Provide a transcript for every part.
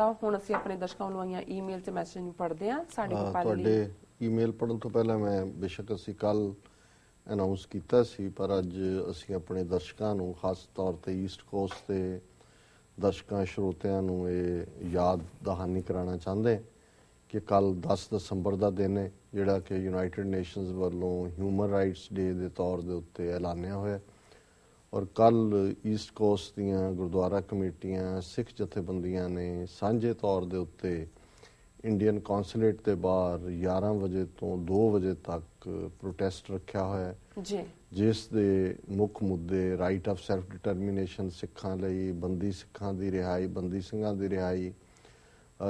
ਤਾਂ ਹੁਣ ਅਸੀਂ ਆਪਣੇ ਦਰਸ਼ਕਾਂ ਨੂੰ ਆਈਆਂ ਈਮੇਲ ਤੇ ਮੈਸੇਜ ਨੂੰ ਪੜ੍ਹਦੇ ਹਾਂ ਸਾਡੇ ਹਾਂ, ਤੁਹਾਡੇ ਈਮੇਲ ਪੜਨ ਤੋਂ ਪਹਿਲਾਂ ਮੈਂ ਬੇਸ਼ੱਕ ਅਸੀਂ ਕੱਲ ਅਨਾਉਂਸ ਕੀਤਾ ਸੀ ਪਰ ਅੱਜ ਅਸੀਂ ਆਪਣੇ ਦਰਸ਼ਕਾਂ ਨੂੰ ਖਾਸ ਤੌਰ ਤੇ ਈਸਟ ਕੋਸਟ ਦੇ ਦਰਸ਼ਕਾਂ ਸ਼ਰੋਤਿਆਂ ਨੂੰ ਇਹ ਯਾਦ ਦਹਾਨੀ ਕਰਾਉਣਾ ਚਾਹੁੰਦੇ ਹਾਂ ਕਿ ਕੱਲ 10 ਦਸੰਬਰ ਦਾ ਦਿਨ ਹੈ ਜਿਹੜਾ ਕਿ ਯੂਨਾਈਟਿਡ ਨੇਸ਼ਨਸ ਵੱਲੋਂ ਹਿਊਮਨ ਰਾਈਟਸ ਡੇ ਦੇ ਤੌਰ ਦੇ ਉੱਤੇ ਐਲਾਨਿਆ ਹੋਇਆ ਹੈ। ਔਰ ਕੱਲ ਈਸਟ ਕੋਸਟ ਦੀਆਂ ਗੁਰਦੁਆਰਾ ਕਮੇਟੀਆਂ ਸਿੱਖ ਜਥੇਬੰਦੀਆਂ ਨੇ ਸਾਂਝੇ ਤੌਰ ਦੇ ਉੱਤੇ ਇੰਡੀਅਨ ਕੌਂਸੂਲੇਟ ਦੇ ਬਾਹਰ 11 ਵਜੇ ਤੋਂ 2 ਵਜੇ ਤੱਕ ਪ੍ਰੋਟੈਸਟ ਰੱਖਿਆ ਹੋਇਆ ਹੈ। ਜੀ। ਜਿਸ ਦੇ ਮੁੱਖ ਮੁੱਦੇ ਰਾਈਟ ਆਫ ਸੈਲਫ ਡਿਟਰਮੀਨੇਸ਼ਨ ਸਿੱਖਾਂ ਲਈ ਬੰਦੀ ਸਿੱਖਾਂ ਦੀ ਰਿਹਾਈ ਬੰਦੀ ਸਿੰਘਾਂ ਦੀ ਰਿਹਾਈ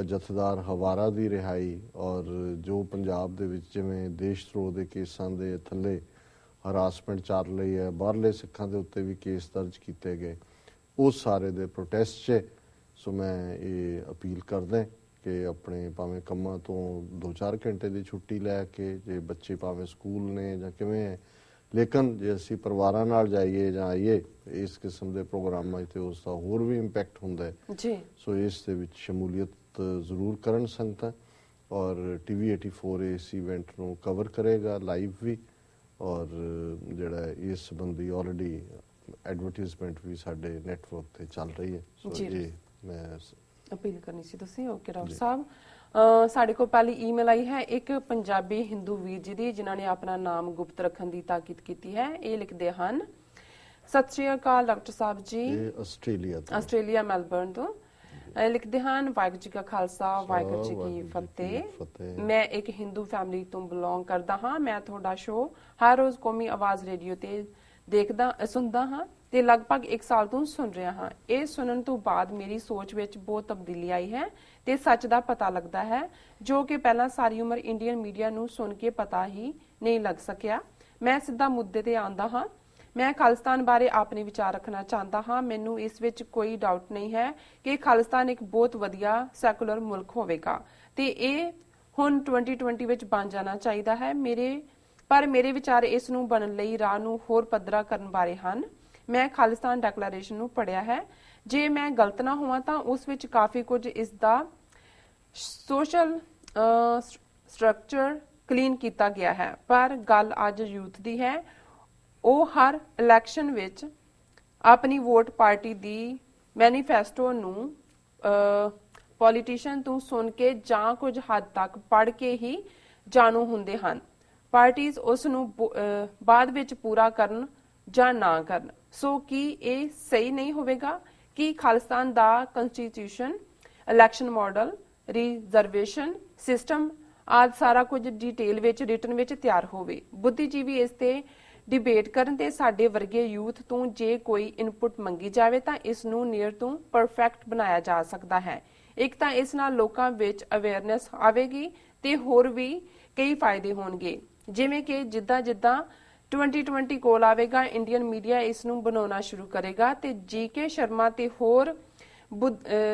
ਜਥੇਦਾਰ ਹਵਾਰਾ ਦੀ ਰਿਹਾਈ ਔਰ ਜੋ ਪੰਜਾਬ ਦੇ ਵਿੱਚ ਜਿਵੇਂ ਦੇਸ਼ ਧਰੋਹ ਦੇ ਕੇਸਾਂ ਦੇ ਥੱਲੇ ਹਰਾਸਮੈਂਟ ਚੱਲ ਰਹੀ ਹੈ ਬਾਹਰਲੇ ਸਿੱਖਾਂ ਦੇ ਉੱਤੇ ਵੀ ਕੇਸ ਦਰਜ ਕੀਤੇ ਗਏ। ਉਸ ਸਾਰੇ ਦੇ ਪ੍ਰੋਟੈਸਟ 'ਚ ਸੋ ਮੈਂ ਇਹ ਅਪੀਲ ਕਰਦਾ ਕਿ ਆਪਣੇ ਭਾਵੇਂ ਕੰਮਾਂ ਤੋਂ 2-4 ਘੰਟੇ ਦੀ ਛੁੱਟੀ ਲੈ ਕੇ ਜੇ ਬੱਚੇ ਭਾਵੇਂ ਸਕੂਲ ਨੇ ਜਾਂ ਕਿਵੇਂ ਹੈ ਲੇਕਿਨ ਜੇ ਅਸੀਂ ਪਰਿਵਾਰਾਂ ਨਾਲ ਜਾਈਏ ਜਾਂ ਆਈਏ ਇਸ ਕਿਸਮ ਦੇ ਪ੍ਰੋਗਰਾਮਾਂ 'ਤੇ ਉਸ ਦਾ ਹੋਰ ਵੀ ਇੰਪੈਕਟ ਹੁੰਦਾ ਹੈ। ਜੀ। ਸੋ ਇਸ ਦੇ ਵਿੱਚ ਸ਼ਮੂਲੀਅਤ ਜ਼ਰੂਰ ਕਰਨ ਸੰਗਤਾਂ ਔਰ ਟੀਵੀ 84 ਇਸ ਇਵੈਂਟ ਨੂੰ ਕਵਰ ਕਰੇਗਾ ਲਾਈਵ ਵੀ। ਔਰ ਜਿਹੜਾ ਇਸ ਸੰਬੰਧੀ ਆਲਰੇਡੀ ਐਡਵਰਟਾਈਜ਼ਮੈਂਟ ਵੀ ਸਾਡੇ ਨੈਟਵਰਕ ਤੇ ਚੱਲ ਰਹੀ ਹੈ। ਸੋ ਜੀ। ਇਹ ਮੈਂ ਅਪੀਲ ਕਰਨੀ ਸੀ ਤੁਸੀਂ ਓਕੇ ਡਾਕਟਰ ਸਾਹਿਬ। ਸਾਡੇ ਕੋਲ ਪਹਿਲੀ ਈਮੇਲ ਆਈ ਹੈ ਇੱਕ ਪੰਜਾਬੀ ਹਿੰਦੂ ਵੀਰ ਜੀ ਦੀ ਜਿਨ੍ਹਾਂ ਨੇ ਆਪਣਾ ਨਾਮ ਗੁਪਤ ਰੱਖਣ ਦੀ ਤਾਕੀਦ ਕੀਤੀ ਹੈ। ਇਹ ਲਿਖਦੇ ਹਨ ਸਤਿ ਸ਼੍ਰੀ ਅਕਾਲ ਡਾਕਟਰ ਸਾਹਿਬ ਜੀ। ਇਹ ਆਸਟ੍ਰੇਲੀਆ ਤੋਂ। ਆਸਟ੍ਰੇਲੀਆ ਮੈਲਬਰਨ ਤੋਂ। ਲਿਖਦੇ ਹਨ ਵਾਹਿਗੁਰੂ ਜੀ ਕਾ ਖਾਲਸਾ ਵਾਹਿਗੁਰੂ ਜੀ ਕੀ ਫਤਿਹ। ਮੈਂ ਇੱਕ ਹਿੰਦੂ ਫੈਮਿਲੀ ਤੋਂ ਬਿਲੋਂਗ ਕਰਦਾ ਹਾਂ। ਮੈਂ ਤੁਹਾਡਾ ਸ਼ੋਅ ਹਰ ਰੋਜ਼ ਕੌਮੀ ਆਵਾਜ਼ ਰੇਡੀਓ ਤੇ ਦੇਖਦਾ ਸੁਣਦਾ ਹਾਂ ਤੇ ਲਗਭਗ 1 ਸਾਲ ਤੋਂ ਸੁਣ ਰਿਹਾ ਹਾਂ। ਇਹ ਸੁਣਨ ਤੋਂ ਬਾਅਦ ਮੇਰੀ ਸੋਚ ਵਿੱਚ ਬਹੁਤ ਤਬਦੀਲੀ ਆਈ ਹੈ ਤੇ ਸੱਚ ਦਾ ਪਤਾ ਲੱਗਦਾ ਹੈ ਜੋ ਕਿ ਪਹਿਲਾਂ ਸਾਰੀ ਉਮਰ ਇੰਡੀਅਨ ਮੀਡੀਆ ਨੂੰ ਸੁਣ ਕੇ ਪਤਾ ਹੀ ਨਹੀਂ ਲੱਗ ਸਕਿਆ। ਮੈਂ ਸਿੱਧਾ ਮੁੱਦੇ ਤੇ ਆਂਦਾ ਹਾਂ। ਮੈਂ ਖਾਲਿਸਤਾਨ ਬਾਰੇ ਆਪਣੇ ਵਿਚਾਰ ਰੱਖਣਾ ਚਾਹੁੰਦਾ ਹਾਂ। ਮੈਨੂੰ ਇਸ ਵਿੱਚ ਕੋਈ ਡਾਊਟ ਨਹੀਂ ਹੈ ਕਿ ਖਾਲਿਸਤਾਨ ਇੱਕ ਬਹੁਤ ਵਧੀਆ ਸੈਕੂਲਰ ਮੁਲਕ ਹੋਵੇਗਾ। ਤੇ ਇਹ ਹੁਣ 2020 ਵਿੱਚ ਬਣ ਜਾਣਾ ਚਾਹੀਦਾ ਹੈ। ਮੇਰੇ, ਪਰ ਮੇਰੇ ਵਿਚਾਰ ਇਸ ਨੂੰ ਬਣਨ ਲਈ ਰਾਹ ਨੂੰ ਹੋਰ ਪੱਧਰਾ ਕਰਨ ਬਾਰੇ ਹਨ। ਮੈਂ ਖਾਲਿਸਤਾਨ ਡੈਕਲੇਰੇਸ਼ਨ ਨੂੰ ਪੜ੍ਹਿਆ ਹੈ। ਜੇ ਮੈਂ ਗਲਤ ਨਾ ਹੋਵਾਂ ਤਾਂ ਉਸ ਵਿੱਚ ਕਾਫੀ ਕੁਝ ਇਸ ਦਾ ਸੋਸ਼ਲ ਸਟਰਕਚਰ ਕਲੀਨ ਕੀਤਾ ਗਿਆ ਹੈ। ਪਰ ਗੱਲ ਅੱਜ ਯੂਥ ਦੀ ਹੈ। ਉਹ ਹਰ ਇਲੈਕਸ਼ਨ ਵਿੱਚ ਆਪਣੀ ਵੋਟ ਪਾਰਟੀ ਦੀ ਮੈਨੀਫੈਸਟੋ ਨੂੰ ਪੋਲੀਟੀਸ਼ੀਅਨ ਤੋਂ ਸੁਣ ਕੇ ਜਾਂ ਕੁਝ ਹੱਦ ਤੱਕ ਪੜ੍ਹ ਕੇ ਹੀ ਜਾਣੂ ਹੁੰਦੇ ਹਨ। ਪਾਰਟੀਆਂ ਉਸ ਨੂੰ ਬਾਅਦ ਵਿੱਚ ਪੂਰਾ ਕਰਨ ਜਾਂ ਨਾ ਕਰਨ। ਸੋ ਕੀ ਇਹ ਸਹੀ ਨਹੀਂ ਹੋਵੇਗਾ ਕਿ ਖਾਲਿਸਤਾਨ ਦਾ constitution election model reservation system ਆਦਿ ਸਾਰਾ ਕੁਝ ਡਿਟੇਲ ਵਿੱਚ ਰਿਟਨ ਵਿੱਚ ਤਿਆਰ ਹੋਵੇ? ਬੁੱਧੀਜੀਵੀ ਇਸ ਤੇ ਡਿਬੇਟ ਕਰਨ ਤੇ ਸਾਡੇ ਵਰਗੇ ਯੂਥ ਤੋਂ ਜੇ ਕੋਈ ਇਨਪੁਟ ਮੰਗੀ ਜਾਵੇ ਤਾਂ ਇਸ ਨੂੰ ਨੀਅਰ ਤੋਂ ਪਰਫੈਕਟ ਬਣਾਇਆ ਜਾ ਸਕਦਾ ਹੈ। ਇੱਕ ਤਾਂ ਇਸ ਨਾਲ ਲੋਕਾਂ ਵਿੱਚ ਅਵੇਅਰਨੈਸ ਆਵੇਗੀ ਤੇ ਹੋਰ ਵੀ ਕਈ ਫਾਇਦੇ ਹੋਣਗੇ। ਜਿਵੇਂ ਕਿ ਜਿੱਦਾਂ ਜਿੱਦਾਂ 2020 ਕੋਲ ਆਵੇਗਾ ਇੰਡੀਅਨ ਮੀਡੀਆ ਇਸ ਨੂੰ ਬਣਾਉਣਾ ਸ਼ੁਰੂ ਕਰੇਗਾ ਤੇ ਜੀਕੇ ਸ਼ਰਮਾ ਤੇ ਹੋਰ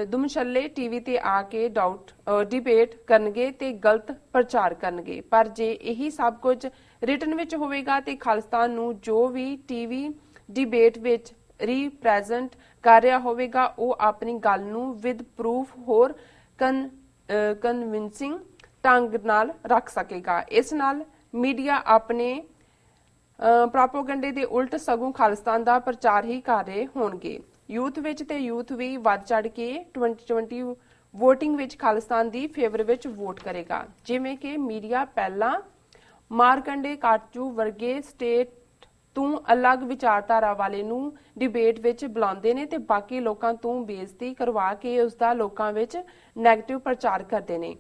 ਦੁਮਸ਼ੱਲੇ ਟੀਵੀ ਤੇ ਆ ਕੇ ਡਾਊਟ ਡਿਬੇਟ ਕਰਨਗੇ ਤੇ ਗਲਤ ਪ੍ਰਚਾਰ ਕਰਨਗੇ। ਪਰ ਜੇ ਇਹੀ ਸਭ ਕੁਝ ਰਿਟਨ ਵਿੱਚ ਹੋਵੇਗਾ ਤੇ ਖਾਲਿਸਤਾਨ ਨੂੰ ਜੋ ਵੀ ਟੀਵੀ ਡਿਬੇਟ ਵਿੱਚ ਰੀਪ੍ਰੈਜ਼ੈਂਟ ਕਰ ਰਿਹਾ ਹੋਵੇਗਾ, ਉਹ ਆਪਣੀ ਗੱਲ ਨੂੰ ਵਿਦ ਪ੍ਰੂਫ ਹੋਰ ਕਨ ਕਨਵਿੰਸਿੰਗ ਢੰਗ ਨਾਲ ਰੱਖ ਸਕੇਗਾ। ਇਸ ਨਾਲ ਮੀਡੀਆ ਆਪਣੇ ਪ੍ਰੋਪਗੈਂਡੇ ਦੇ ਉਲਟ ਸਗੋਂ ਖਾਲਿਸਤਾਨ ਦਾ ਪ੍ਰਚਾਰ ਹੀ ਕਰ ਰਹੇ ਹੋਣਗੇ। ਯੂਥ ਵਿੱਚ ਤੇ ਯੂਥ ਵੀ ਵੱਧ ਚੜ ਕੇ 2020 VOTING ਵਿੱਚ ਖਾਲਿਸਤਾਨ ਦੀ ਫੇਵਰ ਵਿੱਚ ਵੋਟ ਕਰੇਗਾ। ਜਿਵੇਂ ਕਿ ਮੀਡੀਆ ਪਹਿਲਾਂ ਮਾਰਕੰਡੇ ਕਾਟੂ ਵਰਗੇ ਸਟੇਟ ਤੋਂ ਅਲੱਗ ਵਿਚਾਰਧਾਰਾ ਵਾਲੇ ਨੂੰ ਡਿਬੇਟ ਵਿੱਚ ਬੁਲਾਉਂਦੇ ਨੇ ਤੇ ਬਾਕੀ ਲੋਕਾਂ ਤੋਂ ਬੇਇੱਜ਼ਤੀ ਕਰਵਾ ਕੇ ਉਸ ਦਾ ਲੋਕਾਂ ਵਿੱਚ 네ਗੇਟਿਵ ਪ੍ਰਚਾਰ ਕਰਦੇ ਨੇ।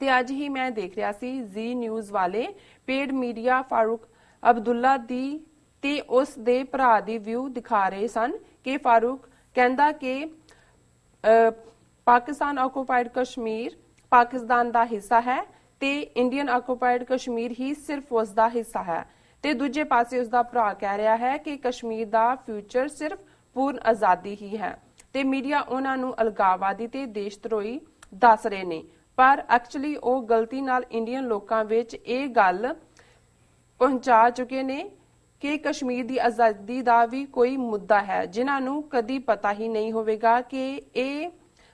ਤੇ ਅੱਜ ਹੀ ਮੈਂ ਦੇਖ ਰਿਹਾ ਸੀ ਜ਼ੀ ਨਿਊਜ਼ ਵਾਲੇ ਪੇਡ ਮੀਡੀਆ ਫਾਰੂਕ ਅਬਦੁੱਲਾ ਦੀ ਤੇ ਉਸ ਦੇ ਭਰਾ ਦੀ ਵਿਊ ਦਿਖਾ ਰਹੇ ਸਨ। ਕਿ ਫਾਰੂਕ ਕਹਿੰਦਾ ਕਿ ਪਾਕਿਸਤਾਨ ਆਕੂਪਾਈਡ ਕਸ਼ਮੀਰ ਪਾਕਿਸਤਾਨ ਦਾ ਹਿੱਸਾ ਹੈ ਤੇ ਇੰਡੀਅਨ ਆਕੂਪਾਈਡ ਕਸ਼ਮੀਰ ਹੀ ਸਿਰਫ ਉਸ ਦਾ ਹਿੱਸਾ ਹੈ। ਤੇ ਦੂਜੇ ਪਾਸੇ ਉਸ ਦਾ ਭਰਾ ਕਹਿ ਰਿਹਾ ਹੈ ਕਿ ਕਸ਼ਮੀਰ ਦਾ ਫਿਊਚਰ ਸਿਰਫ ਪੂਰਨ ਆਜ਼ਾਦੀ ਹੀ ਹੈ ਤੇ ਮੀਡੀਆ ਉਹਨਾਂ ਨੂੰ ਅਲਗਾਵਾਦੀ ਤੇ ਦੇਸ਼ਧਰੋਹੀ ਦੱਸ ਰਹੇ ਨੇ। ਪਰ ਐਕਚੁਅਲੀ ਉਹ ਗਲਤੀ ਨਾਲ ਇੰਡੀਅਨ ਲੋਕਾਂ ਵਿੱਚ ਇਹ ਗੱਲ ਪਹੁੰਚਾ ਚੁੱਕੇ ਨੇ ਕਿ ਕਸ਼ਮੀਰ ਦੀ ਆਜ਼ਾਦੀ ਦਾ ਵੀ ਕੋਈ ਮੁੱਦਾ ਹੈ, ਜਿਨ੍ਹਾਂ ਨੂੰ ਕਦੀ ਪਤਾ ਹੀ ਨਹੀਂ ਹੋਵੇਗਾ ਕਿ ਇਹ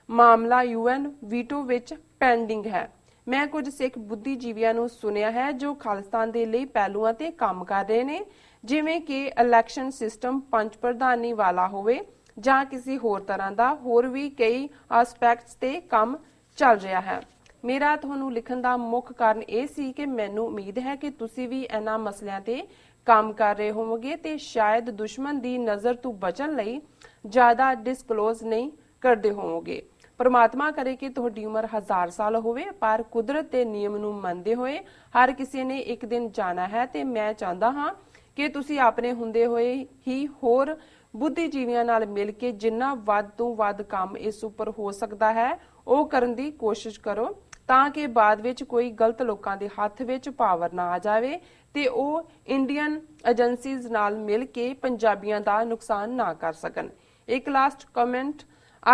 ਮਾਮਲਾ ਯੂਐਨ ਵੀਟੋ ਵਿੱਚ ਪੈਂਡਿੰਗ ਹੈ। ਮੈਂ ਕੁਝ ਸਿੱਖ ਬੁੱਧੀਜੀਵੀਆਂ ਨੂੰ ਸੁਣਿਆ ਹੈ ਜੋ ਖਾਲਿਸਤਾਨ ਦੇ ਲਈ ਪਹਿਲੂਆਂ ਤੇ ਕੰਮ ਕਰ ਰਹੇ ਨੇ, ਜਿਵੇਂ ਕਿ ਇਲੈਕਸ਼ਨ ਸਿਸਟਮ ਪੰਚ ਪ੍ਰਧਾਨੀ ਵਾਲਾ ਹੋਵੇ ਜਾਂ ਕਿਸੇ ਹੋਰ ਤਰ੍ਹਾਂ ਦਾ ਹੋਰ ਵੀ ਕਈ ਐਸਪੈਕਟਸ ਤੇ ਕੰਮ ਚੱਲ ਰਿਹਾ ਹੈ। ਮੇਰਾ ਤੁਹਾਨੂੰ ਲਿਖਣ ਦਾ ਮੁੱਖ ਕਾਰਨ ਇਹ ਸੀ ਕਿ ਮੈਨੂੰ ਉਮੀਦ ਹੈ ਕਿ ਤੁਸੀਂ ਵੀ ਇਹਨਾਂ ਮਸਲਿਆਂ ਤੇ ਕੰਮ ਕਰ ਰਹੇ ਹੋਵੋਗੇ ਤੇ ਸ਼ਾਇਦ ਦੁਸ਼ਮਣ ਦੀ ਨਜ਼ਰ ਤੋਂ ਬਚਣ ਲਈ ਜ਼ਿਆਦਾ ਡਿਸਕਲੋਜ਼ ਨਹੀਂ ਕਰਦੇ ਹੋਵੋਗੇ। ਪਰਮਾਤਮਾ ਕਰੇ ਕਿ ਤੁਹਾਡੀ ਉਮਰ ਹਜ਼ਾਰ ਸਾਲ ਹੋਵੇ, ਪਰ ਕੁਦਰਤ ਦੇ ਨਿਯਮ ਨੂੰ ਮੰਨਦੇ ਹੋਏ ਹਰ ਕਿਸੇ ਨੇ ਇੱਕ ਦਿਨ ਜਾਣਾ ਹੈ ਤੇ ਮੈਂ ਚਾਹੁੰਦਾ ਹਾਂ ਕਿ ਤੁਸੀਂ ਆਪਣੇ ਹੁੰਦੇ ਹੋਏ ਹੀ ਹੋਰ ਬੁੱਧੀਜੀਵੀਆਂ ਨਾਲ ਮਿਲ ਕੇ ਜਿੰਨਾ ਵੱਧ ਤੋਂ ਵੱਧ ਕੰਮ ਇਸ ਉੱਪਰ ਹੋ ਸਕਦਾ ਹੈ, ਉਹ ਕਰਨ ਦੀ ਕੋਸ਼ਿਸ਼ ਕਰੋ। ਤਾਂ ਕਿ ਬਾਅਦ ਵਿੱਚ ਕੋਈ ਗਲਤ ਲੋਕਾਂ ਦੇ ਹੱਥ ਵਿੱਚ ਪਾਵਰ ਨਾ ਆ ਜਾਵੇ ਤੇ ਉਹ ਇੰਡੀਅਨ ਏਜੰਸੀਜ਼ ਨਾਲ ਮਿਲ ਕੇ ਪੰਜਾਬੀਆਂ ਦਾ ਨੁਕਸਾਨ ਨਾ ਕਰ ਸਕਣ। ਇੱਕ ਲਾਸਟ ਕਮੈਂਟ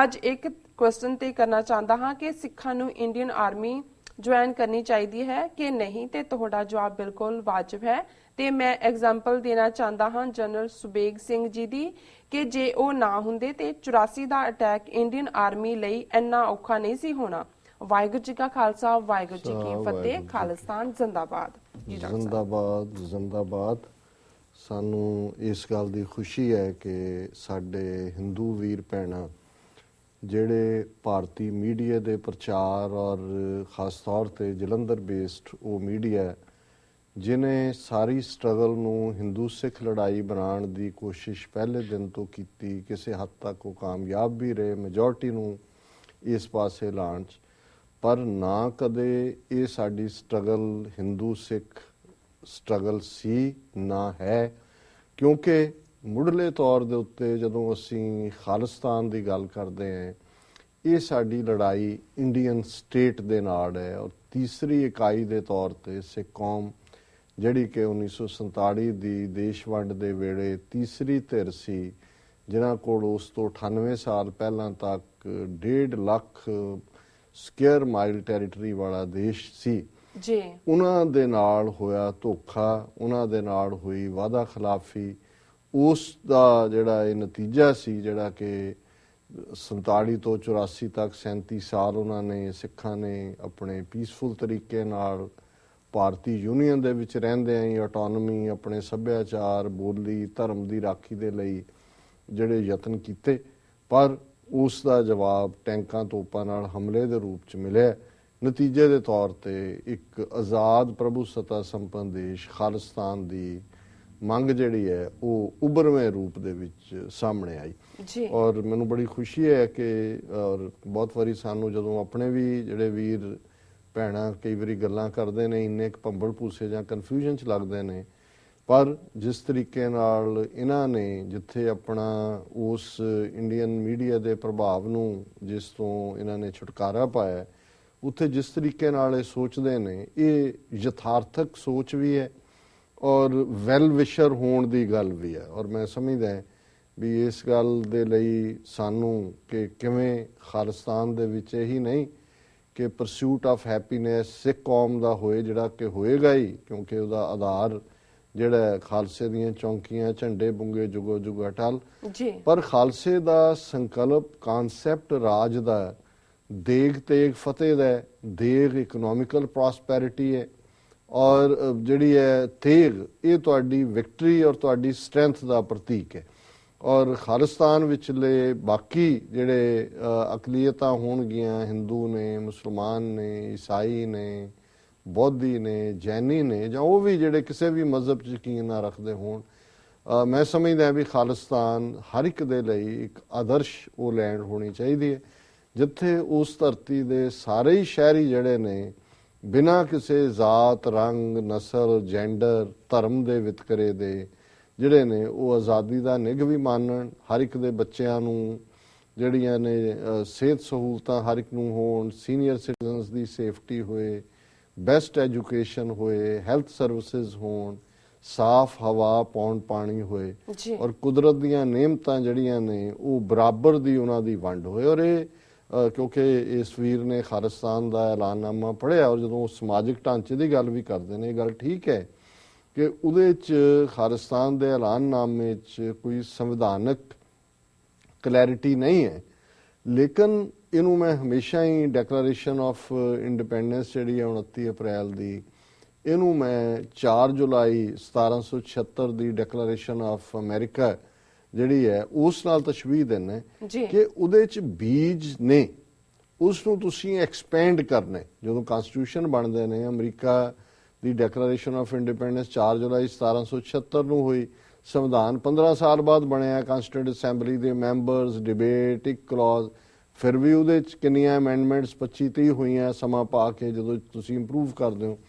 ਅੱਜ ਇੱਕ ਕੁਐਸਚਨ ਤੇ ਕਰਨਾ ਚਾਹੁੰਦਾ ਹਾਂ ਕਿ ਸਿੱਖਾਂ ਨੂੰ ਇੰਡੀਅਨ ਆਰਮੀ ਜੁਆਇਨ ਕਰਨੀ ਚਾਹੀਦੀ ਹੈ ਕਿ ਨਹੀਂ ਤੇ ਤੁਹਾਡਾ ਜਵਾਬ ਬਿਲਕੁਲ ਵਾਜਬ ਹੈ। ਤੇ ਮੈਂ ਐਗਜ਼ਾਮਪਲ ਦੇਣਾ ਚਾਹੁੰਦਾ ਹਾਂ ਜਨਰਲ ਸੁਬੇਗ ਸਿੰਘ ਜੀ ਦੀ ਕਿ ਜੇ ਉਹ ਨਾ ਹੁੰਦੇ ਤੇ 84 ਦਾ ਅਟੈਕ ਇੰਡੀਅਨ ਆਰਮੀ ਲਈ ਇੰਨਾ ਔਖਾ ਨਹੀਂ ਸੀ ਹੋਣਾ। ਵਾਹਿਗੁਰੂ ਜੀ ਕਾ ਖਾਲਸਾ ਵਾਹਿਗੁਰੂ ਜੀ ਕੀ ਫਤਿਹ ਖਾਲਿਸਤਾਨ ਜ਼ਿੰਦਾਬਾਦ। ਜੀ ਡਾਕਟਰ ਸਾਹਿਬ। ਜ਼ਿੰਦਾਬਾਦ ਜ਼ਿੰਦਾਬਾਦ। ਸਾਨੂੰ ਇਸ ਗੱਲ ਦੀ ਖੁਸ਼ੀ ਹੈ ਕਿ ਸਾਡੇ ਹਿੰਦੂ ਵੀਰ ਭੈਣਾਂ ਜਿਹੜੇ ਭਾਰਤੀ ਮੀਡੀਆ ਦੇ ਪ੍ਰਚਾਰ ਔਰ ਖਾਸ ਤੌਰ ਤੇ ਜਲੰਧਰ ਬੇਸਡ ਉਹ ਮੀਡੀਆ ਜਿਨੇ ਸਾਰੀ ਸਟਰਗਲ ਨੂੰ ਹਿੰਦੂ ਸਿੱਖ ਲੜਾਈ ਬਣਾਉਣ ਦੀ ਕੋਸ਼ਿਸ਼ ਪਹਿਲੇ ਦਿਨ ਤੋਂ ਕੀਤੀ ਕਿਸੇ ਹੱਦ ਤੱਕ ਉਹ ਕਾਮਯਾਬ ਵੀ ਰਹੇ ਮੈਜੋਰਟੀ ਨੂੰ ਇਸ ਪਾਸੇ ਲਾਉਣ 'ਚ। ਪਰ ਨਾ ਕਦੇ ਇਹ ਸਾਡੀ ਸਟਰਗਲ ਹਿੰਦੂ ਸਿੱਖ ਸਟਰਗਲ ਸੀ, ਨਾ ਹੈ। ਕਿਉਂਕਿ ਮੁੱਢਲੇ ਤੌਰ ਦੇ ਉੱਤੇ ਜਦੋਂ ਅਸੀਂ ਖਾਲਿਸਤਾਨ ਦੀ ਗੱਲ ਕਰਦੇ ਹਾਂ, ਇਹ ਸਾਡੀ ਲੜਾਈ ਇੰਡੀਅਨ ਸਟੇਟ ਦੇ ਨਾਲ ਹੈ ਔਰ ਤੀਸਰੀ ਇਕਾਈ ਦੇ ਤੌਰ ਤੇ ਸਿੱਖ ਕੌਮ, ਜਿਹੜੀ ਕਿ 1947 ਦੀ ਦੇਸ਼ ਵੰਡ ਦੇ ਵੇਲੇ ਤੀਸਰੀ ਧਿਰ ਸੀ, ਜਿਨ੍ਹਾਂ ਕੋਲ ਉਸ ਤੋਂ 98 ਸਾਲ ਪਹਿਲਾਂ ਤੱਕ 1.5 ਲੱਖ ਸਕੁਅਰ ਮਾਈਲ ਟੈਰੀਟਰੀ ਵਾਲਾ ਦੇਸ਼ ਸੀ। ਜੀ। ਉਹਨਾਂ ਦੇ ਨਾਲ ਹੋਇਆ ਧੋਖਾ ਉਹਨਾਂ ਦੇ ਨਾਲ ਹੋਈ ਵਾਦਾ ਖਿਲਾਫੀ ਉਸ ਦਾ ਜਿਹੜਾ ਇਹ ਨਤੀਜਾ ਸੀ ਜਿਹੜਾ ਕਿ 47 ਤੋਂ 84 ਤੱਕ 37 ਸਾਲ ਉਹਨਾਂ ਨੇ ਸਿੱਖਾਂ ਨੇ ਆਪਣੇ ਪੀਸਫੁਲ ਤਰੀਕੇ ਨਾਲ ਭਾਰਤੀ ਯੂਨੀਅਨ ਦੇ ਵਿੱਚ ਰਹਿੰਦੇ ਆਂ ਆਟੋਨਮੀ ਆਪਣੇ ਸੱਭਿਆਚਾਰ ਬੋਲੀ ਧਰਮ ਦੀ ਰਾਖੀ ਦੇ ਲਈ ਜਿਹੜੇ ਯਤਨ ਕੀਤੇ। ਪਰ ਉਸ ਦਾ ਜਵਾਬ ਟੈਂਕਾਂ ਤੋਪਾਂ ਨਾਲ ਹਮਲੇ ਦੇ ਰੂਪ ਚ ਮਿਲਿਆ ਨਤੀਜੇ ਦੇ ਤੌਰ ਤੇ ਇੱਕ ਆਜ਼ਾਦ ਪ੍ਰਭੂ ਸੱਤਾ ਸੰਪੰਨ ਦੇਸ਼ ਖਾਲਿਸਤਾਨ ਦੀ ਮੰਗ ਜਿਹੜੀ ਹੈ ਉਹ ਉਭਰਵੇਂ ਰੂਪ ਦੇ ਵਿੱਚ ਸਾਹਮਣੇ ਆਈ। ਜੀ। ਔਰ ਮੈਨੂੰ ਬੜੀ ਖੁਸ਼ੀ ਹੈ ਕਿ ਔਰ ਬਹੁਤ ਵਾਰੀ ਸਾਨੂੰ ਜਦੋਂ ਆਪਣੇ ਵੀ ਜਿਹੜੇ ਵੀਰ ਭੈਣਾਂ ਕਈ ਵਾਰੀ ਗੱਲਾਂ ਕਰਦੇ ਨੇ ਇੰਨੇ ਕੁ ਭੰਬਲ ਭੂਸੇ ਜਾਂ ਕਨਫਿਊਜ਼ਨ ਚ ਲੱਗਦੇ ਨੇ ਪਰ ਜਿਸ ਤਰੀਕੇ ਨਾਲ ਇਹਨਾਂ ਨੇ ਜਿੱਥੇ ਆਪਣਾ ਉਸ ਇੰਡੀਅਨ ਮੀਡੀਆ ਦੇ ਪ੍ਰਭਾਵ ਨੂੰ ਜਿਸ ਤੋਂ ਇਹਨਾਂ ਨੇ ਛੁਟਕਾਰਾ ਪਾਇਆ, ਉੱਥੇ ਜਿਸ ਤਰੀਕੇ ਨਾਲ ਇਹ ਸੋਚਦੇ ਨੇ, ਇਹ ਯਥਾਰਥਕ ਸੋਚ ਵੀ ਹੈ ਔਰ ਵੈਲ ਵਿਸ਼ਰ ਹੋਣ ਦੀ ਗੱਲ ਵੀ ਹੈ। ਔਰ ਮੈਂ ਸਮਝਦਾ ਵੀ ਇਸ ਗੱਲ ਦੇ ਲਈ ਸਾਨੂੰ ਕਿ ਕਿਵੇਂ ਖਾਲਿਸਤਾਨ ਦੇ ਵਿੱਚ ਇਹੀ ਨਹੀਂ ਕਿ ਪਰਸੂਟ ਆਫ ਹੈਪੀਨੈਸ ਸਿੱਖ ਕੌਮ ਦਾ ਹੋਏ, ਜਿਹੜਾ ਕਿ ਹੋਏਗਾ ਹੀ, ਕਿਉਂਕਿ ਉਹਦਾ ਆਧਾਰ ਜਿਹੜਾ ਖਾਲਸੇ ਦੀਆਂ ਚੌਂਕੀਆਂ ਝੰਡੇ ਬੁੰਗੇ ਜੁਗੋ ਜੁਗ ਅਟਲ। ਜੀ। ਪਰ ਖਾਲਸੇ ਦਾ ਸੰਕਲਪ ਕਨਸੈਪਟ ਰਾਜ ਦਾ ਦੇਗ ਤੇਗ ਫਤਿਹ ਦਾ ਦੇਗ ਇਕਨੋਮਿਕਲ ਪ੍ਰੋਸਪੈਰਿਟੀ ਹੈ। ਔਰ ਜਿਹੜੀ ਹੈ ਤੇਗ ਇਹ ਤੁਹਾਡੀ ਵਿਕਟਰੀ ਔਰ ਤੁਹਾਡੀ ਸਟਰੈਂਥ ਦਾ ਪ੍ਰਤੀਕ ਹੈ। ਔਰ ਖਾਲਿਸਤਾਨ ਵਿਚਲੇ ਬਾਕੀ ਜਿਹੜੇ ਅਕਲੀਅਤਾਂ ਹੋਣਗੀਆਂ ਹਿੰਦੂ ਨੇ ਮੁਸਲਮਾਨ ਨੇ ਈਸਾਈ ਨੇ ਬੋਧੀ ਨੇ, ਜੈਨੀ ਨੇ ਜਾਂ ਉਹ ਵੀ ਜਿਹੜੇ ਕਿਸੇ ਵੀ ਮਜ਼ਹਬ 'ਚ ਯਕੀਨ ਨਾ ਰੱਖਦੇ ਹੋਣ ਮੈਂ ਸਮਝਦਾ ਵੀ ਖਾਲਿਸਤਾਨ ਹਰ ਇੱਕ ਦੇ ਲਈ ਇੱਕ ਆਦਰਸ਼ ਉਹ ਲੈਂਡ ਹੋਣੀ ਚਾਹੀਦੀ ਹੈ, ਜਿੱਥੇ ਉਸ ਧਰਤੀ ਦੇ ਸਾਰੇ ਹੀ ਸ਼ਹਿਰੀ ਜਿਹੜੇ ਨੇ, ਬਿਨਾਂ ਕਿਸੇ ਜ਼ਾਤ, ਰੰਗ, ਨਸਲ ਜੈਂਡਰ ਧਰਮ ਦੇ ਵਿਤਕਰੇ ਦੇ ਜਿਹੜੇ ਨੇ, ਉਹ ਆਜ਼ਾਦੀ ਦਾ ਨਿਗ ਵੀ ਮੰਨਣ, ਹਰ ਇੱਕ ਦੇ ਬੱਚਿਆਂ ਨੂੰ ਜਿਹੜੀਆਂ ਨੇ ਸਿਹਤ ਸਹੂਲਤਾਂ ਹਰ ਇੱਕ ਨੂੰ ਹੋਣ ਸੀਨੀਅਰ ਸਿਟੀਜ਼ਨਸ ਦੀ ਸੇਫਟੀ ਹੋਏ ਬੈਸਟ ਐਜੂਕੇਸ਼ਨ ਹੋਏ ਹੈਲਥ ਸਰਵਿਸਿਜ਼ ਹੋਣ ਸਾਫ਼ ਹਵਾ ਪੌਣ ਪਾਣੀ ਹੋਏ ਔਰ ਕੁਦਰਤ ਦੀਆਂ ਨੇਮਤਾਂ ਜਿਹੜੀਆਂ ਨੇ ਉਹ ਬਰਾਬਰ ਦੀ ਉਹਨਾਂ ਦੀ ਵੰਡ ਹੋਏ। ਔਰ ਇਹ ਕਿਉਂਕਿ ਇਸ ਵੀਰ ਨੇ ਖਾਲਿਸਤਾਨ ਦਾ ਐਲਾਨਨਾਮਾ ਪੜ੍ਹਿਆ ਔਰ ਜਦੋਂ ਉਹ ਸਮਾਜਿਕ ਢਾਂਚੇ ਦੀ ਗੱਲ ਵੀ ਕਰਦੇ ਨੇ ਇਹ ਗੱਲ ਠੀਕ ਹੈ ਕਿ ਉਹਦੇ ਚ ਖਾਲਿਸਤਾਨ ਦੇ ਐਲਾਨਨਾਮੇ ਚ ਕੋਈ ਸੰਵਿਧਾਨਕ ਕਲੈਰਿਟੀ ਨਹੀਂ ਹੈ। ਲੇਕਿਨ ਇਹਨੂੰ ਮੈਂ ਹਮੇਸ਼ਾ ਹੀ ਡੈਕਲੇਰੇਸ਼ਨ ਆਫ ਇੰਡੀਪੈਂਡੈਂਸ ਜਿਹੜੀ ਹੈ 29 ਅਪ੍ਰੈਲ ਦੀ ਇਹਨੂੰ ਮੈਂ 4 ਜੁਲਾਈ 1776 ਦੀ ਡੈਕਲੇਰੇਸ਼ਨ ਆਫ ਅਮਰੀਕਾ ਜਿਹੜੀ ਹੈ ਉਸ ਨਾਲ ਤਸ਼ਬੀਹ ਜੀ। ਕਿ ਉਹਦੇ ਚ ਬੀਜ ਨੇ ਉਸ ਨੂੰ ਤੁਸੀਂ ਐਕਸਪੈਂਡ ਕਰਨਾ। ਜਦੋਂ ਕਨਸਟੀਟਿਊਸ਼ਨ ਬਣਦੇ ਨੇ ਅਮਰੀਕਾ ਦੀ ਡੈਕਲੇਰੇਸ਼ਨ ਆਫ ਇੰਡੀਪੈਂਡੈਂਸ 4 ਜੁਲਾਈ 1776 ਨੂੰ ਹੋਈ ਸੰਵਿਧਾਨ 15 ਸਾਲ ਬਾਅਦ ਬਣਿਆ ਕਾਂਸਟੀਟਿਊਟ ਅਸੈਂਬਲੀ ਦੇ ਮੈਂਬਰਸ ਡਿਬੇਟ ਇੱਕ ਕਲੌਜ਼ ਫਿਰ ਵੀ ਉਹਦੇ ਚ ਕਿੰਨੀਆਂ ਅਮੈਂਡਮੈਂਟਸ 25 30 ਹੋਈਆਂ ਸਮਾਂ ਪਾ ਕੇ ਜਦੋਂ ਤੁਸੀਂ ਇੰਪਰੂਵ ਕਰਦੇ ਹੋ।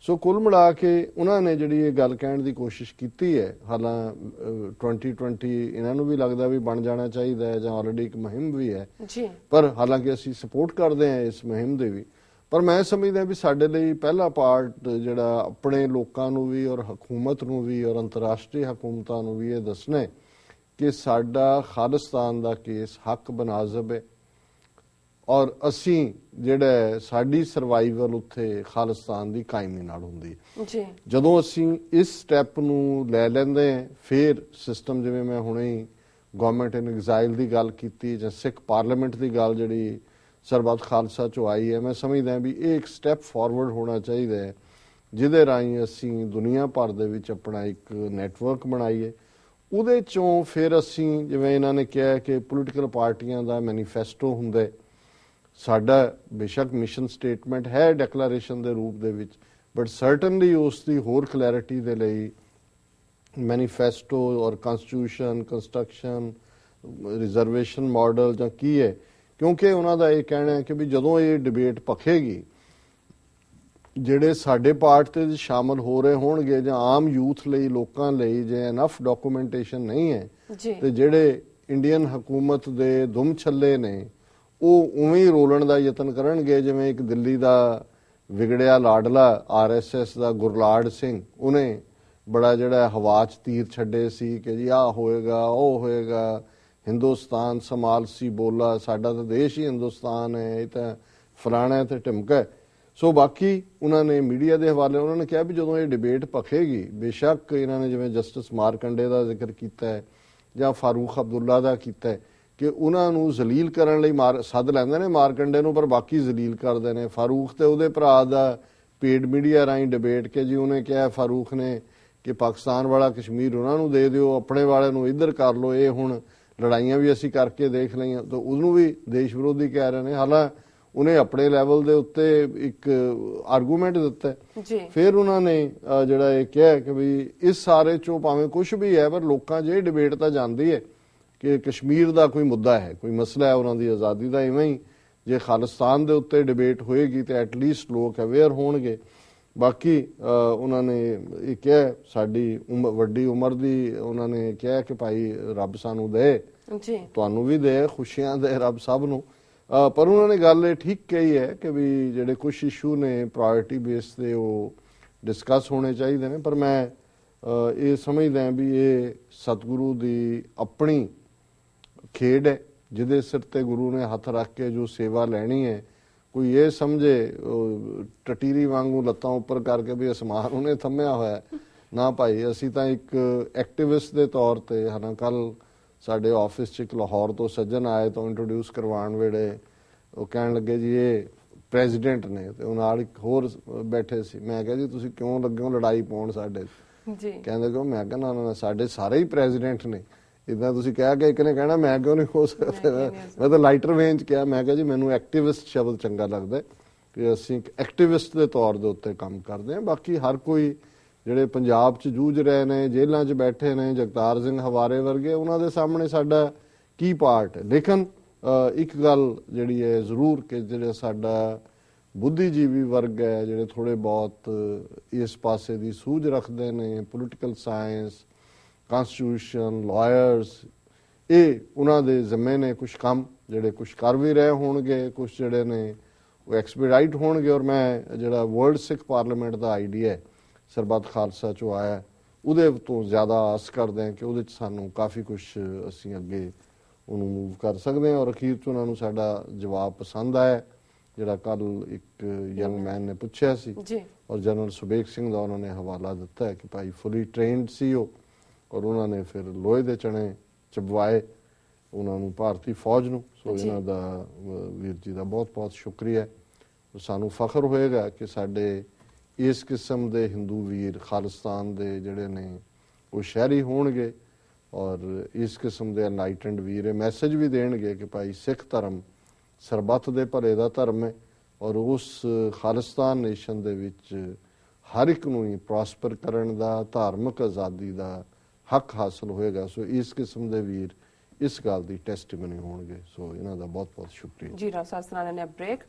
ਸੋ ਕੁੱਲ ਮਿਲਾ ਕੇ ਉਹਨਾਂ ਨੇ ਜਿਹੜੀ ਇਹ ਗੱਲ ਕਹਿਣ ਦੀ ਕੋਸ਼ਿਸ਼ ਕੀਤੀ ਹੈ ਹਾਲਾਂ ਅਹ, 2020 ਇਹਨਾਂ ਨੂੰ ਵੀ ਲੱਗਦਾ ਵੀ ਬਣ ਜਾਣਾ ਚਾਹੀਦਾ ਹੈ ਜਾਂ ਆਲਰੇਡੀ ਇੱਕ ਮੁਹਿੰਮ ਵੀ ਹੈ। ਜੀ। ਪਰ ਹਾਲਾਂਕਿ ਅਸੀਂ ਸਪੋਰਟ ਕਰਦੇ ਹਾਂ ਇਸ ਮੁਹਿੰਮ ਦੇ ਵੀ। ਪਰ ਮੈਂ ਸਮਝਦਾ ਵੀ ਸਾਡੇ ਲਈ ਪਹਿਲਾ ਪਾਰਟ ਜਿਹੜਾ ਆਪਣੇ ਲੋਕਾਂ ਨੂੰ ਵੀ ਔਰ ਹਕੂਮਤ ਨੂੰ ਵੀ ਔਰ ਅੰਤਰਰਾਸ਼ਟਰੀ ਹਕੂਮਤਾਂ ਨੂੰ ਵੀ ਇਹ ਦੱਸਣਾ ਕਿ ਸਾਡਾ ਖਾਲਿਸਤਾਨ ਦਾ ਕੇਸ ਹੱਕ ਬਨਾਜ਼ਬ ਹੈ। ਔਰ ਅਸੀਂ ਜਿਹੜਾ ਸਾਡੀ ਸਰਵਾਈਵਲ ਉੱਥੇ ਖਾਲਿਸਤਾਨ ਦੀ ਕਾਇਮੀ ਨਾਲ ਹੁੰਦੀ ਜੀ। ਜਦੋਂ ਅਸੀਂ ਇਸ ਸਟੈਪ ਨੂੰ ਲੈ ਲੈਂਦੇ ਫਿਰ ਸਿਸਟਮ ਜਿਵੇਂ ਮੈਂ ਹੁਣੇ ਹੀ ਗਵਰਨਮੈਂਟ ਇਨ ਐਗਜ਼ਾਈਲ ਦੀ ਗੱਲ ਕੀਤੀ ਜਾਂ ਸਿੱਖ ਪਾਰਲੀਮੈਂਟ ਦੀ ਗੱਲ ਜਿਹੜੀ ਸਰਬੱਤ ਖਾਲਸਾ ਚੋਂ ਆਈ ਹੈ ਮੈਂ ਸਮਝਦਾ ਵੀ ਇਹ ਇੱਕ ਸਟੈਪ ਫਾਰਵਰਡ ਹੋਣਾ ਚਾਹੀਦਾ ਹੈ ਜਿਹਦੇ ਰਾਹੀਂ ਅਸੀਂ ਦੁਨੀਆ ਭਰ ਦੇ ਵਿੱਚ ਆਪਣਾ ਇੱਕ ਨੈਟਵਰਕ ਬਣਾਈਏ। ਉਹਦੇ ਚੋਂ ਫਿਰ ਅਸੀਂ ਜਿਵੇਂ ਇਹਨਾਂ ਨੇ ਕਿਹਾ ਕਿ ਪੋਲੀਟੀਕਲ ਪਾਰਟੀਆਂ ਦਾ ਮੈਨੀਫੈਸਟੋ ਹੁੰਦਾ ਹੈ ਸਾਡਾ ਬੇਸ਼ੱਕ ਮਿਸ਼ਨ ਸਟੇਟਮੈਂਟ ਹੈ ਡੈਕਲੇਰੇਸ਼ਨ ਦੇ ਰੂਪ ਦੇ ਵਿੱਚ ਬਟ ਸਰਟਨਲੀ ਉਸ ਦੀ ਹੋਰ ਕਲੈਰਿਟੀ ਦੇ ਲਈ ਮੈਨੀਫੈਸਟੋ ਔਰ ਕਨਸਟੀਟਿਊਸ਼ਨ ਕੰਸਟਰਕਸ਼ਨ ਰਿਜ਼ਰਵੇਸ਼ਨ ਮਾਡਲ ਜਾਂ ਕੀ ਹੈ ਕਿਉਂਕਿ ਉਹਨਾਂ ਦਾ ਇਹ ਕਹਿਣਾ ਹੈ ਕਿ ਵੀ ਜਦੋਂ ਇਹ ਡਿਬੇਟ ਪਖੇਗੀ ਜਿਹੜੇ ਸਾਡੇ ਪਾਰਟ ਤੇ ਸ਼ਾਮਲ ਹੋ ਰਹੇ ਹੋਣਗੇ ਜਾਂ ਆਮ ਯੂਥ ਲਈ ਲੋਕਾਂ ਲਈ ਜੇ ਐਨਫ ਡਾਕੂਮੈਂਟੇਸ਼ਨ ਨਹੀਂ ਹੈ ਤੇ ਜਿਹੜੇ ਇੰਡੀਅਨ ਹਕੂਮਤ ਦੇ ਦੁਮ ਛੱਲੇ ਨੇ ਉਹ ਉਵੇਂ ਹੀ ਰੋਲਣ ਦਾ ਯਤਨ ਕਰਨਗੇ, ਜਿਵੇਂ ਇੱਕ ਦਿੱਲੀ ਦਾ ਵਿਗੜਿਆ ਲਾਡਲਾ ਆਰਐਸਐਸ ਦਾ ਗੁਰਲਾਡ ਸਿੰਘ, ਉਹਨੇ ਬੜਾ ਜਿਹੜਾ ਹਵਾ 'ਚ ਤੀਰ ਛੱਡੇ ਸੀ ਕਿ ਜੀ ਆਹ ਹੋਏਗਾ, ਉਹ ਹੋਏਗਾ, ਹਿੰਦੁਸਤਾਨ ਸਮਾਲਸੀ ਬੋਲਾ, ਸਾਡਾ ਤਾਂ ਦੇਸ਼ ਹੀ ਹਿੰਦੁਸਤਾਨ ਹੈ, ਇਹ ਤਾਂ ਫਲਾਣਾ ਹੈ ਤੇ ਢਿਮਕਾ ਹੈ। ਸੋ ਬਾਕੀ ਉਹਨਾਂ ਨੇ ਮੀਡੀਆ ਦੇ ਹਵਾਲੇ ਉਹਨਾਂ ਨੇ ਕਿਹਾ ਵੀ ਜਦੋਂ ਇਹ ਡਿਬੇਟ ਪਖੇਗੀ ਬੇਸ਼ੱਕ ਇਹਨਾਂ ਨੇ ਜਿਵੇਂ ਜਸਟਿਸ ਮਾਰਕੰਡੇ ਦਾ ਜ਼ਿਕਰ ਕੀਤਾ ਹੈ ਜਾਂ ਫਾਰੂਖ ਅਬਦੁੱਲਾ ਦਾ ਕੀਤਾ ਹੈ ਕਿ ਉਹਨਾਂ ਨੂੰ ਜ਼ਲੀਲ ਕਰਨ ਲਈ ਮਾਰ ਸੱਦ ਲੈਂਦੇ ਨੇ ਮਾਰਕੰਡੇ ਨੂੰ ਪਰ ਬਾਕੀ ਜ਼ਲੀਲ ਕਰਦੇ ਨੇ। ਫਾਰੂਕ ਤੇ ਉਹਦੇ ਭਰਾ ਦਾ ਪੇਡ ਮੀਡੀਆ ਰਾਹੀਂ ਡਿਬੇਟ ਕੇ ਜੀ ਉਹਨੇ ਕਿਹਾ ਫਾਰੂਕ ਨੇ ਕਿ ਪਾਕਿਸਤਾਨ ਵਾਲਾ ਕਸ਼ਮੀਰ ਉਹਨਾਂ ਨੂੰ ਦੇ ਦਿਓ ਆਪਣੇ ਵਾਲੇ ਨੂੰ ਇੱਧਰ ਕਰ ਲਓ ਇਹ ਹੁਣ ਲੜਾਈਆਂ ਵੀ ਅਸੀਂ ਕਰਕੇ ਦੇਖ ਲਈਆਂ। ਤਾਂ ਉਹਨੂੰ ਵੀ ਦੇਸ਼ ਵਿਰੋਧੀ ਕਹਿ ਰਹੇ ਨੇ। ਹਾਲਾਂ ਉਹਨੇ ਆਪਣੇ ਲੈਵਲ ਦੇ ਉੱਤੇ ਇੱਕ ਆਰਗੂਮੈਂਟ ਦਿੱਤਾ। ਜੀ। ਫਿਰ ਉਹਨਾਂ ਨੇ ਜਿਹੜਾ ਇਹ ਕਿਹਾ ਕਿ ਵੀ ਇਸ ਸਾਰੇ ਚੋਂ ਭਾਵੇਂ ਕੁਝ ਵੀ ਹੈ ਪਰ ਲੋਕਾਂ 'ਚ ਇਹ ਡਿਬੇਟ ਤਾਂ ਜਾਂਦੀ ਹੈ। ਕਿ ਕਸ਼ਮੀਰ ਦਾ ਕੋਈ ਮੁੱਦਾ ਹੈ ਕੋਈ ਮਸਲਾ ਹੈ ਉਹਨਾਂ ਦੀ ਆਜ਼ਾਦੀ ਦਾ ਇਵੇਂ ਹੀ ਜੇ ਖਾਲਿਸਤਾਨ ਦੇ ਉੱਤੇ ਡਿਬੇਟ ਹੋਏਗੀ ਤੇ ਐਟਲੀਸਟ ਲੋਕ ਅਵੇਅਰ ਹੋਣਗੇ। ਬਾਕੀ ਉਹਨਾਂ ਨੇ ਇਹ ਕਿਹਾ ਸਾਡੀ ਉਮ- ਵੱਡੀ ਉਮਰ ਦੀ ਉਹਨਾਂ ਨੇ ਕਿਹਾ ਕਿ ਭਾਈ ਰੱਬ ਸਾਨੂੰ ਦੇ। ਜੀ। ਤੁਹਾਨੂੰ ਵੀ ਦੇ ਖੁਸ਼ੀਆਂ ਦੇ ਰੱਬ ਸਭ ਨੂੰ। ਪਰ ਉਹਨਾਂ ਨੇ ਗੱਲ ਇਹ ਠੀਕ ਕਹੀ ਹੈ ਕਿ ਵੀ ਜਿਹੜੇ ਕੁਝ ਇਸ਼ੂ ਨੇ ਪ੍ਰਾਇੋਰਟੀ ਬੇਸ ਤੇ ਉਹ ਡਿਸਕਸ ਹੋਣੇ ਚਾਹੀਦੇ ਨੇ। ਪਰ ਮੈਂ ਇਹ ਸਮਝਦਾ ਹਾਂ ਵੀ ਇਹ ਸਤਿਗੁਰੂ ਦੀ ਆਪਣੀ ਖੇਡ ਹੈ ਜਿਹਦੇ ਸਿਰ ਤੇ ਗੁਰੂ ਨੇ ਹੱਥ ਰੱਖ ਕੇ ਜੋ ਸੇਵਾ ਲੈਣੀ ਹੈ ਕੋਈ ਇਹ ਸਮਝੇ ਟਟੀਰੀ ਵਾਂਗੂ ਲੱਤਾਂ ਉੱਪਰ ਕਰਕੇ ਵੀ ਅਸਮਾਨ ਉਹਨੇ ਥੰਮਿਆ ਹੋਇਆ। ਨਾ ਭਾਈ ਅਸੀਂ ਤਾਂ ਇੱਕ ਐਕਟਿਵਿਸਟ ਦੇ ਤੌਰ ਤੇ ਹਨਾ ਕੱਲ ਸਾਡੇ ਆਫਿਸ 'ਚ ਇੱਕ ਲਾਹੌਰ ਤੋਂ ਸੱਜਣ ਆਏ ਤੋਂ ਇੰਟਰੋਡਿਊਸ ਕਰਵਾਉਣ ਵੇਲੇ ਉਹ ਕਹਿਣ ਲੱਗੇ ਜੀ ਇਹ ਪ੍ਰੈਜ਼ੀਡੈਂਟ ਨੇ ਤੇ ਉਹ ਨਾਲ ਇੱਕ ਹੋਰ ਬੈਠੇ ਸੀ। ਮੈਂ ਕਿਹਾ ਜੀ ਤੁਸੀਂ ਕਿਉਂ ਲੱਗੇ ਹੋ? ਲੜਾਈ ਪਾਉਣ ਸਾਡੇ ਜੀ। ਕਹਿੰਦੇ ਕਿ ਮੈਂ ਕਹਿੰਦਾ ਨਾ ਨਾ ਸਾਡੇ ਸਾਰੇ ਹੀ ਪ੍ਰੈਜ਼ੀਡੈਂਟ ਨੇ। ਇਦਾਂ ਤੁਸੀਂ ਕਹਿ ਕੇ ਇੱਕ ਨੇ ਕਹਿਣਾ ਮੈਂ ਕਿਉਂ ਨਹੀਂ ਹੋ ਸਕਦਾ? ਮੈਂ ਤਾਂ ਲਾਈਟਰ ਵੇਂਜ ਕਿਹਾ ਮੈਂ ਕਿਹਾ ਜੀ ਮੈਨੂੰ ਐਕਟਿਵਿਸਟ ਸ਼ਬਦ ਚੰਗਾ ਲੱਗਦਾ ਕਿ ਅਸੀਂ ਇੱਕ ਐਕਟਿਵਿਸਟ ਦੇ ਤੌਰ ਦੇ ਉੱਤੇ ਕੰਮ ਕਰਦੇ ਹਾਂ। ਬਾਕੀ ਹਰ ਕੋਈ ਜਿਹੜੇ ਪੰਜਾਬ 'ਚ ਜੂਝ ਰਹੇ ਨੇ ਜੇਲ੍ਹਾਂ 'ਚ ਬੈਠੇ ਨੇ ਜਗਤਾਰ ਸਿੰਘ ਹਵਾਰੇ ਵਰਗੇ ਉਹਨਾਂ ਦੇ ਸਾਹਮਣੇ ਸਾਡਾ ਕੀ ਪਾਰਟ ਹੈ? ਲੇਕਿਨ ਇੱਕ ਗੱਲ ਜਿਹੜੀ ਹੈ ਜ਼ਰੂਰ ਕਿ ਜਿਹੜਾ ਸਾਡਾ ਬੁੱਧੀਜੀਵੀ ਵਰਗ ਹੈ ਜਿਹੜੇ ਥੋੜੇ ਬਹੁਤ ਇਸ ਪਾਸੇ ਦੀ ਸੂਝ ਰੱਖਦੇ ਨੇ ਪੋਲੀਟੀਕਲ ਸਾਇੰਸ ਕਨਸਟੀਟਿਊਸ਼ਨ ਲਾਇਰਸ ਇਹ ਉਹਨਾਂ ਦੇ ਜ਼ਿੰਮੇ ਨੇ ਕੁਝ ਕੰਮ ਜਿਹੜੇ ਕੁਝ ਕਰ ਵੀ ਰਹੇ ਹੋਣਗੇ ਕੁਝ ਜਿਹੜੇ ਨੇ ਉਹ ਐਕਸਪੀਡਾਈਟ ਹੋਣਗੇ ਔਰ ਮੈਂ ਜਿਹੜਾ ਵਰਲਡ ਸਿੱਖ ਪਾਰਲੀਮੈਂਟ ਦਾ ਆਈਡੀਆ ਹੈ ਸਰਬੱਤ ਖਾਲਸਾ ਚੋਂ ਆਇਆ ਉਹਦੇ ਤੋਂ ਜ਼ਿਆਦਾ ਆਸ ਕਰਦੇ ਹਾਂ ਕਿ ਉਹਦੇ ਚ ਸਾਨੂੰ ਕਾਫੀ ਕੁਝ ਅਸੀਂ ਅੱਗੇ ਉਹਨੂੰ ਮੂਵ ਕਰ ਸਕਦੇ ਹਾਂ ਔਰ ਅਖੀਰ ਚ ਉਹਨਾਂ ਨੂੰ ਸਾਡਾ ਜਵਾਬ ਪਸੰਦ ਆਇਆ ਜਿਹੜਾ ਕੱਲ ਇੱਕ ਯੰਗ ਮੈਨ ਨੇ ਪੁੱਛਿਆ ਸੀ ਜੀ। ਔਰ ਜਨਰਲ ਸੁਬੇਕ ਸਿੰਘ ਦਾ ਉਹਨਾਂ ਨੇ ਹਵਾਲਾ ਦਿੱਤਾ ਹੈ ਕਿ ਭਾਈ ਫੁੱਲੀ ਟ੍ਰੇਨਡ ਸੀ ਉਹ। ਔਰ ਉਹਨਾਂ ਨੇ ਫਿਰ ਲੋਹੇ ਦੇ ਚਣੇ ਚਬਵਾਏ ਉਹਨਾਂ ਨੂੰ ਭਾਰਤੀ ਫੌਜ ਨੂੰ ਸੋ। ਇਹਨਾਂ ਦਾ ਵੀਰ ਜੀ ਦਾ ਬਹੁਤ-ਬਹੁਤ ਸ਼ੁਕਰੀਆ ਸਾਨੂੰ ਫਖਰ ਹੋਏਗਾ ਕਿ ਸਾਡੇ ਇਸ ਕਿਸਮ ਦੇ ਹਿੰਦੂ ਵੀਰ ਖਾਲਿਸਤਾਨ ਦੇ ਜਿਹੜੇ ਨੇ ਉਹ ਸ਼ਹਿਰੀ ਹੋਣਗੇ ਔਰ ਇਸ ਕਿਸਮ ਦੇ ਐਨਲਾਈਟਨਡ ਵੀਰ ਇਹ ਮੈਸੇਜ ਵੀ ਦੇਣਗੇ ਕਿ ਭਾਈ ਸਿੱਖ ਧਰਮ ਸਰਬੱਤ ਦੇ ਭਲੇ ਦਾ ਧਰਮ ਹੈ ਔਰ ਉਸ ਖਾਲਿਸਤਾਨ ਨੇਸ਼ਨ ਦੇ ਵਿੱਚ ਹਰ ਇੱਕ ਨੂੰ ਹੀ ਪ੍ਰੋਸਪਰ ਕਰਨ ਦਾ ਧਾਰਮਿਕ ਆਜ਼ਾਦੀ ਦਾ ਹੱਕ ਹਾਸਲ ਹੋਏਗਾ, ਸੋ ਇਸ ਕਿਸਮ ਦੇ ਵੀਰ ਇਸ ਗੱਲ ਦੀ ਟੈਸਟੀਮਨੀ ਹੋਣਗੇ। ਸੋ ਇਹਨਾਂ ਦਾ ਬਹੁਤ ਬਹੁਤ ਸ਼ੁਕਰੀਆ। ਜੀ ਰਾਜ ਨੇ ਬ੍ਰੇਕ